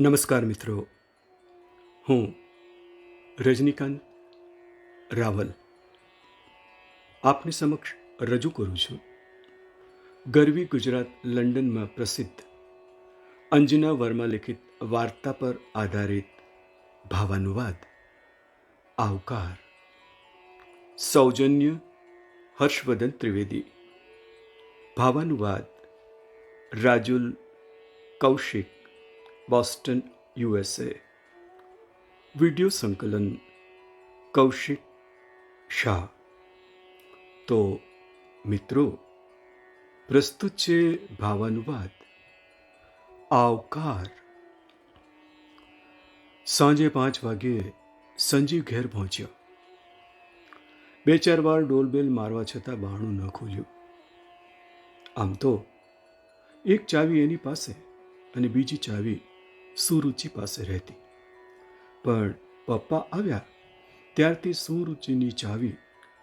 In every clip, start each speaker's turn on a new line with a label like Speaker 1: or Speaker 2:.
Speaker 1: નમસ્કાર મિત્રો. હું રજનીકાંત રાવલ. આપની સમક્ષ રજૂ કરું છું. ગરવી ગુજરાત લંડનમાં પ્રસિદ્ધ અંજના વર્મા લિખિત વાર્તા પર આધારિત ભાવાનુવાદ, આવકાર, સૌજન્ય હર્ષવર્ધન ત્રિવેદી, ભાવાનુવાદ, Rajul Kaushik Boston USA video સંકલન કૌશિક શાહ તો મિત્રો પ્રસ્તુત છે ભાવાનુવાદ આવકાર સાંજે પાંચ વાગ્યે સંજીવ ઘેર પહોંચ્યો બે ચાર વાર ડોલબેલ મારવા છતાં બહાણું ન ખોલ્યું. આમ તો, એક ચાવી એની પાસે અને બીજી ચાવી સુરુચિ પાસે રહેતી. પણ પપ્પા આવ્યા ત્યારથી સુરુચિની ચાવી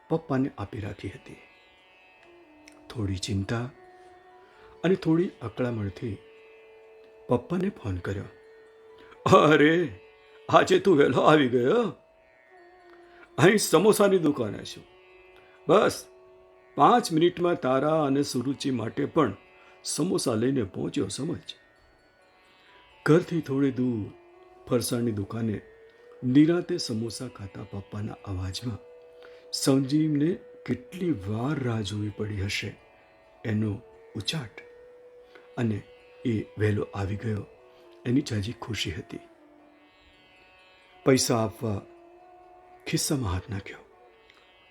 Speaker 1: પપ્પાને આપી રાખી હતી. થોડી ચિંતા અને થોડી અકળામણથી પપ્પાને ફોન કર્યો. અરે, આજે તું વહેલો આવી ગયો? અહીં સમોસાની દુકાને છું. બસ, પાંચ મિનિટમાં તારા અને સુરુચિ માટે પણ સમોસા લઈને પહોંચ્યો સમજ. ઘરથી થોડે દૂર ફરસાણની દુકાને નિરાતે સમોસા ખાતા પપ્પાના અવાજમાં સંજીવને કેટલી વાર રાહ જોવી પડી હશે એનો ઉચાટ અને એ વહેલો આવી ગયો. એની જાજી ખુશી હતી. પૈસા આપવા ખિસ્સામાં હાથ નાખ્યો.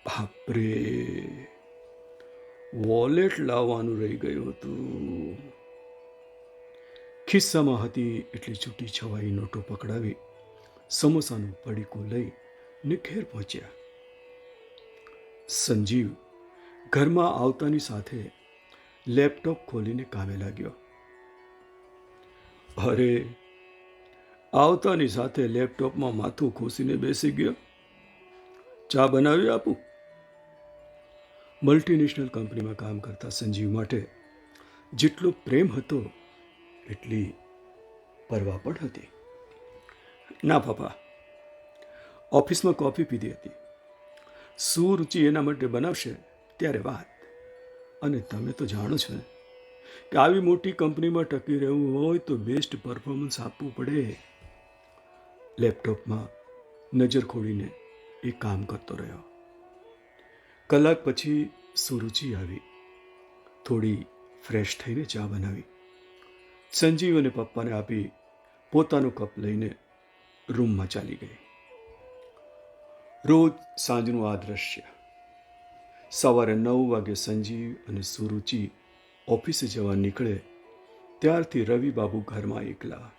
Speaker 1: બાપરે! વોલેટ લાવવાનું રહી ગયું હતું. ખિસ્સામાં હતી એટલી છૂટી છવાઈ નોટો પકડાવી સમોસાનું પડીકું લઈ ને ઘેર પહોંચ્યા. સંજીવ ઘરમાં આવતાની સાથે લેપટોપ ખોલીને કામે લાગ્યો. અરે, આવતાની સાથે લેપટોપમાં માથું ખોસીને બેસી ગયો? ચા બનાવી આપું? મલ્ટીનેશનલ કંપનીમાં કામ કરતા સંજીવ માટે જેટલો પ્રેમ હતો એટલી પરવા પણ હતી. ના પાપા ઓફિસમાં કોફી પીધી હતી. સુરુચિ એના માટે બનાવશે ત્યારે વાત. અને તમે તો જાણો છો કે આવી મોટી કંપનીમાં ટકી રહેવું હોય તો બેસ્ટ પરફોર્મન્સ આપવું પડે. લેપટોપમાં નજર ખોડીને એ કામ કરતો રહ્યો. કલાક પછી સુરુચિ આવી? થોડી ફ્રેશ થઈને ચા બનાવી. સંજીવ અને પપ્પાને આપી પોતાનો કપ લઈને રૂમમાં ચાલી ગઈ. રોજ સાંજનું આ દ્રશ્ય. સવારે નવ વાગે સંજીવ અને સુરુચિ ઓફિસે જવા નીકળે, ત્યારથી રવિ બાબુ ઘરમાં એકલા.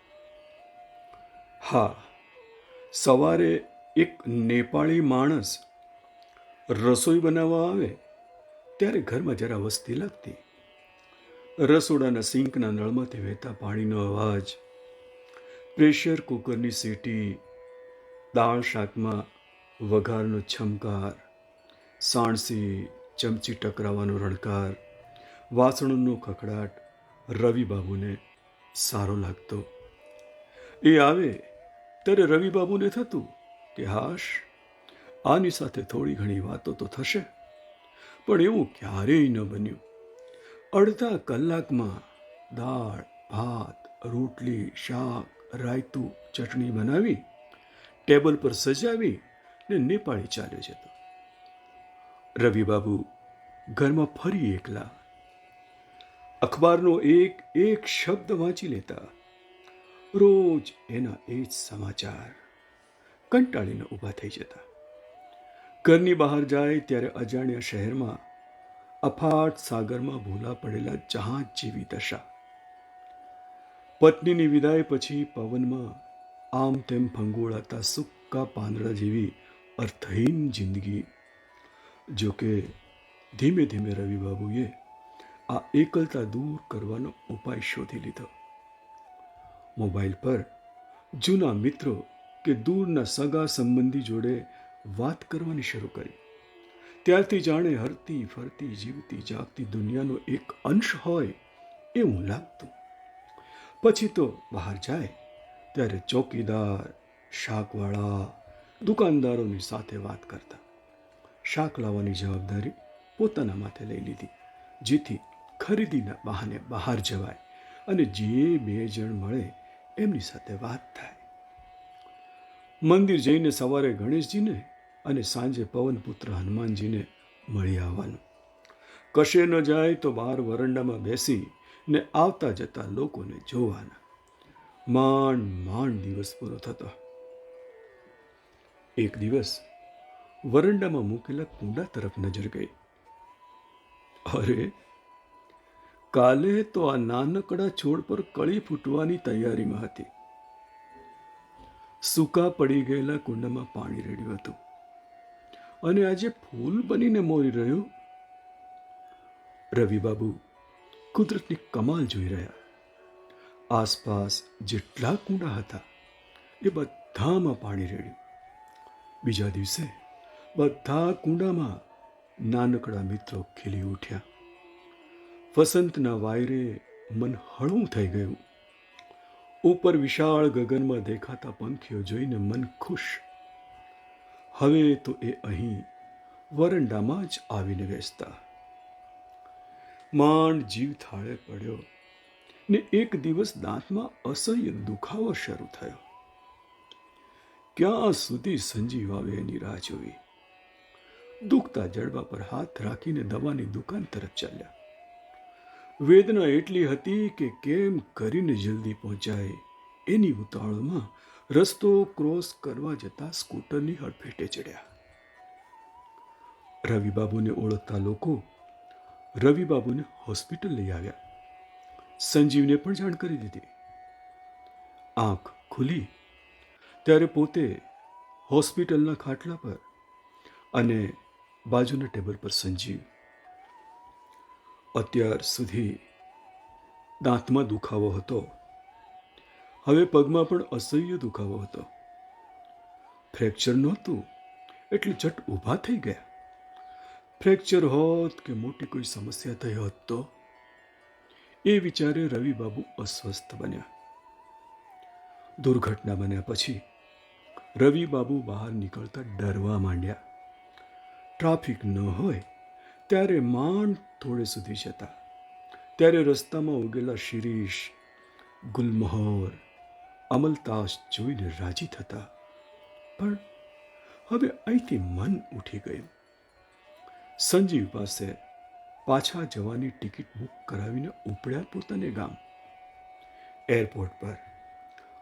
Speaker 1: હા, સવારે એક નેપાળી માણસ રસોઈ બનાવવા આવે, ત્યારે ઘરમાં જરા વસ્તી લાગતી. રસોડાના સિંકના નળમાંથી વહેતા પાણીનો અવાજ, પ્રેશર કુકરની સીટી, દાળ શાકમાં વઘારનો છમકાર, સાણસી ચમચી ટકરાવાનો રણકાર, વાસણોનો ખખડાટ રવિબાબુને સારો લાગતો. એ આવે ત્યારે રવિબાબુને થતું કે હાશ, આની સાથે થોડી ઘણી વાતો તો થશે, પણ એવું ક્યારેય ન બન્યું. અડધા કલાકમાં દાળ, ભાત, રોટલી, શાક, રાયતું, ચટણી બનાવી, ટેબલ પર સજાવી ને નેપાળી ચાલ્યો જતો. રવિબાબુ ઘરમાં ફરી એકલા. અખબારનો એક એક શબ્દ વાંચી લેતા. રોજ એના એ જ સમાચાર કંટાળીને ઊભા થઈ જતા. ઘરની બહાર જાય ત્યારે અજાણ્યા શહેરમાં અફાટ સાગરમાં ભૂલા પડેલા જહાજ જેવી દશા. પત્નીની વિદાય પછી પવનમાં આમ તેમ ફંગોળાતા સુક્કા પાંદડા જેવી અર્થહીન જિંદગી. જોકે ધીમે ધીમે રવિબાબુએ આ એકલતા દૂર કરવાનો ઉપાય શોધી લીધો. મોબાઈલ પર જૂના મિત્રો કે દૂરના સગા સંબંધી જોડે વાત કરવાની શરૂ કરી. ત્યારથી જાણે હરતી ફરતી, જીવતી, જાગતી દુનિયાનો એક અંશ હોય એવું લાગતું. પછી તો બહાર જાય, ત્યારે ચોકીદાર, શાકવાળા, દુકાનદારોની સાથે વાત કરતા. શાક લાવવાની જવાબદારી પોતાના માથે લઈ લીધી, જેથી ખરીદીના બહાને બહાર જવાય અને જે બે જણ મળે એમની સાથે વાત થાય. મંદિર જઈને સવારે ગણેશજીને અને સાંજે પવનપુત્ર હનુમાનજીને મળી આવવાનું. કશે ન જાય તો બહાર વરંડામાં બેસી ને આવતા જતા લોકોને જોવાના. માંડ માંડ દિવસ પૂરો થતો. એક દિવસ વરંડામાં મૂકેલા કુંડા તરફ નજર ગઈ. અરે, કાલે તો આ નાનકડા છોડ પર કળી ફૂટવાની તૈયારીમાં હતી. સૂકા પડી ગયેલા કુંડામાં પાણી રેડ્યું હતું. અને આજે ફૂલ બનીને મોરી રહ્યું? રવિબાબુ કુદરતની કમાલ જોઈ રહ્યા. આસપાસ જેટલા કુંડા હતા, એ બધામાં પાણી રેડ્યું. બીજા દિવસે બધા કુંડામાં નાનકડા મિત્રો ખીલી ઉઠ્યા. વસંતના વાયરે મન હળવું થઈ ગયું. ઉપર વિશાળ ગગનમાં દેખાતા પંખીઓ જોઈને મન ખુશ હવે તો એ અહીં વરંડામાં જ આવીને બેસતા. માંડ જીવ થાળે પડ્યો ને એક દિવસ દાંતમાં અસહ્ય દુખાવો શરૂ થયો. ક્યાં સુધી સંજીવ આવે એની રાહ જોઈ દુખતા જડબા પર હાથ રાખીને દવાની દુકાન તરફ ચાલ્યા. વેદના એટલી હતી કે કેમ કરીને જલ્દી પહોંચાય એની ઉતાવળમાં રસ્તો ક્રોસ કરવા જતા સ્કૂટરની હડફેટે ચડ્યા. રવિબાબુને ઓળખતા લોકો રવિબાબુને હોસ્પિટલ લઈ આવ્યા. સંજીવને પણ જાણ કરી દીધી. આંખ ખુલી ત્યારે પોતે હોસ્પિટલના ખાટલા પર અને બાજુના ટેબલ પર સંજીવ. અત્યાર સુધી દાંતમાં દુખાવો હતો. હવે પગમાં પણ અસહ્ય દુખાવો હતો. ફ્રેક્ચર નહોતું, એટલે જટ ઊભા થઈ ગયા. ફ્રેક્ચર હોત કે મોટી કોઈ સમસ્યા થઈ હોત તો? એ વિચારે રવિબાબુ અસ્વસ્થ બન્યા. દુર્ઘટના બન્યા પછી રવિબાબુ બહાર નીકળતા ડરવા માંડ્યા. ટ્રાફિક ન હોય ત્યારે માંડ થોડે સુધી જતા. ત્યારે રસ્તામાં ઉગેલા શિરીષ, ગુલમહોર અમલતાશ જોઈને રાજી થતા. પણ હવે અહીંથી મન ઉઠી ગયું. સંજીવ પાસે પાછા જવાની ટિકિટ બુક કરાવીને ઉપડ્યા પોતાને ગામ. એરપોર્ટ પર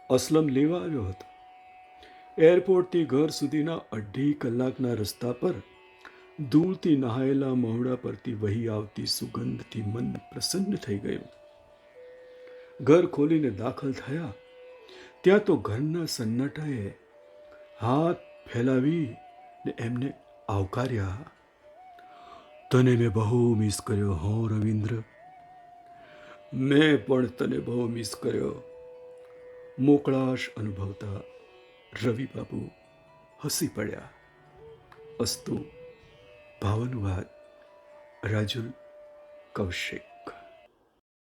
Speaker 1: અસલમ લેવા આવ્યો હતો. એરપોર્ટથી ઘર સુધીના અઢી કલાકના રસ્તા પર દૂરથી નહાયેલા મહુડા પરથી વહી આવતી સુગંધથી મન પ્રસન્ન થઈ ગયું. ઘર ખોલીને દાખલ થયા ત્યાં તો ઘરના સન્નાટાએ હાથ ફેલાવી ને એમને આવકાર્યા. તને મેં બહુ મિસ કર્યો હો, રવિન્દ્ર. મેં પણ તને બહુ મિસ કર્યો. મોકળાશ અનુભવતા રવિ બાબુ હસી પડ્યા. અસ્તુ, ભાવનુવાદ, રાજુલ કૌશિક.